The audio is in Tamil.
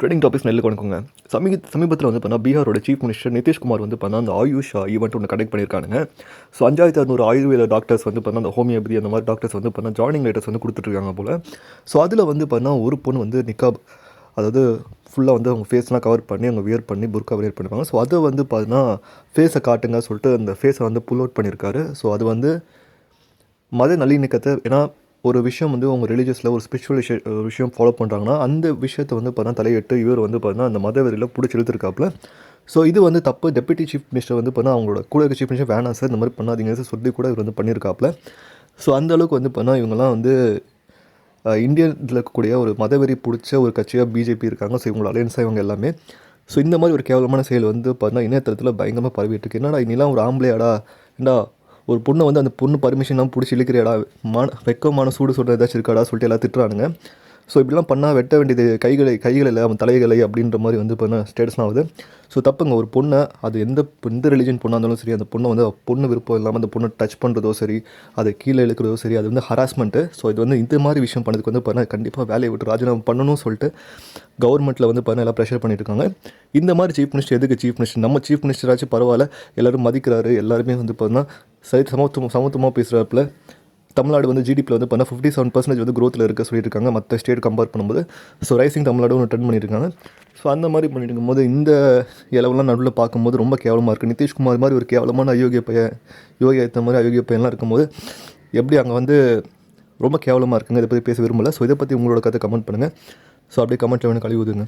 ட்ரெண்டிங் டாபிக்ஸ் நெல்லுக்கு வணக்கங்க. சமீ சமீபத்தில் வந்து பண்ணால் பீகாரோட சீஃப் மினிஸ்டர் நிதிஷ்குமார் வந்து பண்ணால் அந்த ஆயுஷா ஈவெண்ட் ஒன்று கண்டக்ட் பண்ணியிருக்காங்க ஸோ அஞ்சாயிரத்தி அறுநூறு ஆயுர்வேத டாக்டர்ஸ் வந்து பண்ணால் அந்த ஹோமியோபதி அந்த மாதிரி டாக்டர்ஸ் வந்து பண்ணால் ஜாயினிங் லெட்டர்ஸ் வந்து கொடுத்துட்ருக்காங்க போல். ஸோ அதில் வந்து பண்ணால் ஒரு பொண்ணு வந்து நிக்காப் அதாவது ஃபுல்லாக வந்து அவங்க ஃபேஸ்லாம் கவர் பண்ணி அவங்க வியர் பண்ணி புர்கா வியர் பண்ணுவாங்க ஸோ அதை வந்து பார்த்தீங்கன்னா ஃபேஸை காட்டுங்க சொல்லிட்டு அந்த ஃபேஸை வந்து புல் அவுட் பண்ணியிருக்காரு ஸோ அது வந்து மத நல்லிணக்கத்தை ஏன்னா ஒரு விஷயம் வந்து அவங்க ரிலீஜியஸில் ஒரு ஸ்பிரிச்சுவல் விஷயம் விஷயம் ஃபாலோ பண்ணுறாங்கன்னா அந்த விஷயத்தை வந்து பார்த்தா தலையிட்டு இவர் வந்து பார்த்தீங்கன்னா அந்த மதவெறியில் பிடிச்சி இழுத்துருக்காப்புல. ஸோ இது வந்து தப்பு. டெப்யூட்டி சீஃப் மினிஸ்டர் வந்து பண்ணால் அவங்களோட கூட இருக்க சீஃப் மினிஸ்டர் வேணாம் சார் இந்த மாதிரி பண்ணாதீங்கன்னு சொல்லி கூட இவர் வந்து பண்ணியிருக்காப்புல ஸோ அந்த அளவுக்கு வந்து பண்ணால் இவங்கெல்லாம் வந்து அஹ், இந்தியாவில் இருக்கக்கூடிய ஒரு மதவெறி பிடிச்ச ஒரு கட்சியாக பிஜேபி இருக்காங்க. ஸோ இவங்களோட அலையன்ஸாக இவங்க எல்லாமே. ஸோ இந்த மாதிரி ஒரு கேவலமான செயல் வந்து பார்த்தீங்கன்னா இணையதளத்தில் பயங்கரமாக பரவிட்டு இருக்கு. என்னடா இனிலாம் ஒரு ஆம்பளையாடா? ஏண்டா ஒரு பொண்ணை வந்து அந்த பொண்ணு பர்மிஷன்லாம் பிடிச்சி இழுக்கிறியாடா? மான வெக்கமான சூடு சொல்கிற ஏதாச்சும் இருக்காடா சொல்லிட்டு எல்லாம் திட்டுறானுங்க. ஸோ இப்படிலாம் பண்ணால் வெட்ட வேண்டியது கைகளை கைகள் இல்லை அவன் தலைகளை அப்படின்ற மாதிரி வந்து இப்போ ஸ்டேட்டஸ்லாம் ஆகுது ஸோ தப்புங்க. ஒரு பொண்ணை அது எந்த எந்த ரிலிஜன் பொண்ணாக இருந்தாலும் சரி அந்த பொண்ணை வந்து பொண்ணு விருப்பம் இல்லாமல் அந்த பொண்ணை டச் பண்ணுறதோ சரி அதை கீழே இழுக்கிறதோ சரி அது வந்து ஹராஸ்மெண்ட்டு ஸோ இது வந்து இந்த மாதிரி விஷயம் பண்ணதுக்கு வந்து பார்த்தா கண்டிப்பாக வேலையை விட்டு ராஜினாமா பண்ணணும்னு சொல்லிட்டு கவர்மெண்ட்டில் வந்து பார்த்தா எல்லாம் ப்ரெஷர் பண்ணிட்டு இருக்காங்க. இந்த மாதிரி சீஃப் மினிஸ்டர் எதுக்கு சீஃப் மினிஸ்டர் நம்ம சீஃப் மினிஸ்டராச்சும் பரவாயில்ல. எல்லாரும் மதிக்கிறாரு. எல்லாருமே வந்து பார்த்தீங்கன்னா சரி சமத்துவம் சமத்துவமாக பேசுகிறப்பில் தமிழ்நாடு வந்து ஜிடிபியில் வந்து பார்த்தா ஃபிஃப்டி செவன் பர்சன்டேஜ் வந்து க்ரோத்தில் இருக்க சொல்லியிருக்காங்க. மற்ற ஸ்டேட் கம்பேர் பண்ணும்போது. ஸோ ரைசிங் தமிழ்நாடு ஒன்று ட்ரெண்ட் பண்ணியிருக்காங்க. ஸோ அந்த மாதிரி பண்ணிட்டு இருக்கும்போது இந்த இளவெல்லாம் நடுவில் பார்க்கும்போது ரொம்ப கேவலமாக இருக்குது நிதிஷ்குமார் மாதிரி ஒரு கேவலமான அயோக்கிய பையன் யோகி ஏற்ற மாதிரி அயோக்கிய பையன்லாம் இருக்கும்போது எப்படி அங்கே வந்து ரொம்ப கேவலமாக இருக்குங்க? இதை பற்றி பேச விரும்பல. ஸோ இதை பற்றி உங்களோட கதை கமெண்ட் பண்ணுங்கள் ஸோ அப்படியே கமெண்ட்டில் வேணும் கழிவுதுங்க